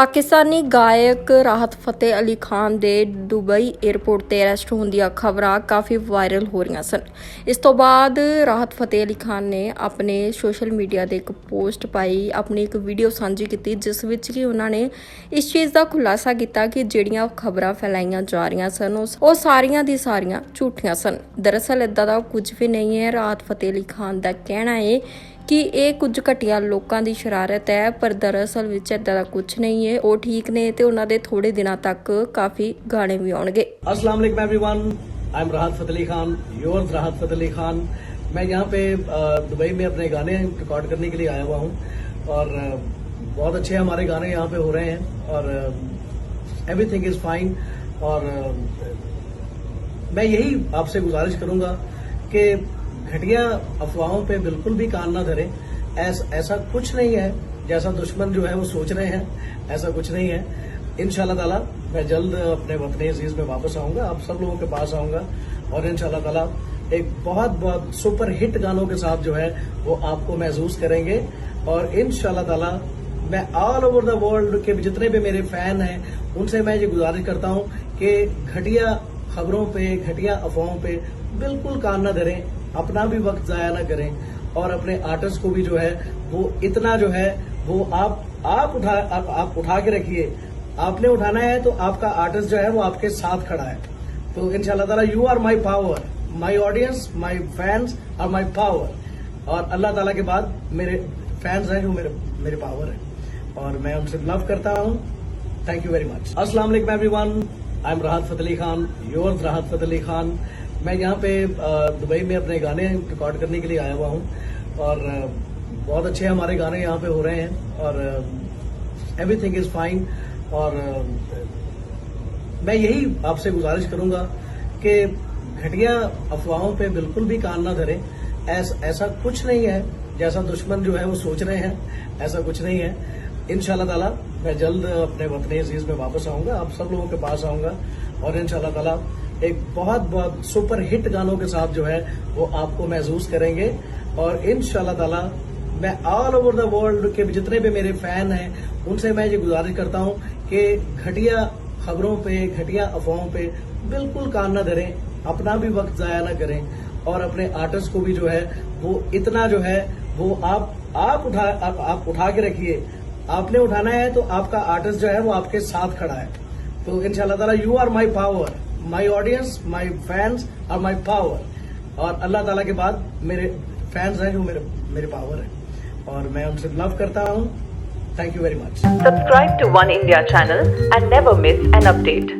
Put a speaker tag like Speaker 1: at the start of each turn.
Speaker 1: ਪਾਕਿਸਤਾਨੀ ਗਾਇਕ ਰਾਹਤ ਫਤਿਹ ਅਲੀ ਖਾਨ ਦੇ Dubai airport ਤੇ ਅਰੈਸਟ ਹੋਣ ਦੀਆਂ ਖਬਰਾਂ ਕਾਫੀ ਵਾਇਰਲ ਹੋ ਰਹੀਆਂ ਸਨ। ਇਸ ਤੋਂ ਬਾਅਦ ਰਾਹਤ ਫਤਿਹ ਅਲੀ ਖਾਨ ਨੇ ਆਪਣੇ ਸੋਸ਼ਲ ਮੀਡੀਆ ਤੇ ਇੱਕ ਪੋਸਟ ਪਾਈ, ਆਪਣੀ ਇੱਕ ਵੀਡੀਓ ਸਾਂਝੀ ਕੀਤੀ, ਜਿਸ ਵਿੱਚ ਕਿ ਉਹਨਾਂ ਨੇ ਇਸ ਚੀਜ਼ ਦਾ ਖੁਲਾਸਾ ਕੀਤਾ ਕਿ ਜਿਹੜੀਆਂ ਖਬਰਾਂ ਫੈਲਾਈਆਂ ਜਾ ਰਹੀਆਂ ਸਨ, ਉਸ- ਉਹ ਸਾਰੀਆਂ ਦੀ ਸਾਰੀਆਂ ਝੂਠੀਆਂ ਸਨ। ਦਰਅਸਲ ਇਦਾਂ ਦਾ ਕੁਝ ਵੀ ਨਹੀਂ ਹੈ। ਰਾਹਤ ਫਤਿਹ ਅਲੀ ਖਾਨ ਦਾ ਕਹਿਣਾ ਹੈ ਕਿ ਇਹ ਕੁਝ ਘਟੀਆ ਲੋਕਾਂ ਦੀ ਸ਼ਰਾਰਤ ਹੈ ਪਰ ਦਰਅਸਲ ਵਿੱਚ ਇਦਾਂ ਦਾ ਕੁਝ ਨਹੀਂ ਹੈ ਉਹ ਠੀਕ ਨੇ ਤੇ ਉਹਨਾਂ ਦੇ ਥੋੜੇ ਦਿਨਾਂ ਤੱਕ ਕਾਫੀ ਗਾਣੇ ਵੀ ਆਉਣਗੇ
Speaker 2: अस्सलाम वालेकुम everyone I am Rahat Fateh Ali Khan yours राहत फतेह अली खान मैं यहाँ पे अ, दुबई में अपने गाने रिकॉर्ड करने के लिए आया हुआ हूँ और अ, बहुत अच्छे हमारे गाने यहाँ पे हो रहे हैं और एवरीथिंग इज फाइन और अ, मैं यही आपसे गुजारिश करूंगा कि घटिया अफवाहों पे बिल्कुल भी कान ना धरें। ऐस, ऐसा कुछ नहीं है जैसा दुश्मन जो है वो सोच रहे हैं। ऐसा कुछ नहीं है। इन ताला मैं जल्द अपने वतन अज़ीज़ में वापस आऊँगा। आप सब लोगों के पास आऊँगा और इन ताला एक बहुत बहुत सुपर हिट गानों के साथ जो है वो आपको महसूस करेंगे। और इन ताला मैं ऑल ओवर द वर्ल्ड के जितने भी मेरे फ़ैन हैं उनसे मैं ये गुजारिश करता हूँ कि घटिया खबरों पे घटिया अफवाहों पे बिल्कुल कान न धरें। अपना भी वक्त जाया ना करें और अपने आर्टिस्ट को भी जो है वो इतना जो है वो आप आप उठा आप, आप उठा के रखिए। आपने उठाना है तो आपका आर्टिस्ट जो है वो आपके साथ खड़ा है। तो इंशाल्लाह ताला you are my power my audience my fans और माई पावर और अल्लाह ताला के बाद मेरे फैंस हैं जो मेरे मेरे पावर है। और मैं उनसे लव करता हूँ। थैंक यू वेरी मच अस्सलाम वालेकुम everyone I am Rahat Fateh Ali Khan yours राहत फतेह अली खान मैं यहाँ पे दुबई में अपने गाने रिकॉर्ड करने के लिए आया हुआ हूँ और बहुत अच्छे हमारे गाने यहाँ पे हो रहे हैं और एवरीथिंग इज़ फाइन और मैं यही आपसे गुजारिश करूँगा कि घटिया अफवाहों पे बिल्कुल भी कान ना धरें। ऐस, ऐसा कुछ नहीं है जैसा दुश्मन जो है वो सोच रहे हैं ऐसा कुछ नहीं है। इन ताला मैं जल्द अपने वतन अज़ीज़ में वापस आऊँगा आप सब लोगों के पास आऊँगा और इन ताला एक बहुत बहुत सुपर हिट गानों के साथ जो है वो आपको महसूस करेंगे और इन ताला मैं ऑल ओवर द वर्ल्ड के जितने भी मेरे फ़ैन हैं उनसे मैं ये गुजारिश करता हूँ कि घटिया खबरों पे घटिया अफवाहों पे बिल्कुल कान ना धरें अपना भी वक्त जाया ना करें और अपने आर्टिस्ट को भी जो है वो इतना जो है वो आप आप उठा आप, आप उठा के रखिए आपने उठाना है तो आपका आर्टिस्ट जो है वो आपके साथ खड़ा है। तो इन ताला you are my power my audience my fans और माई पावर और अल्लाह ताला के बाद मेरे फैंस हैं जो मेरे मेरे पावर है। और मैं उनसे लव करता हूँ। Thank you very much
Speaker 3: subscribe to one India channel and never miss an update.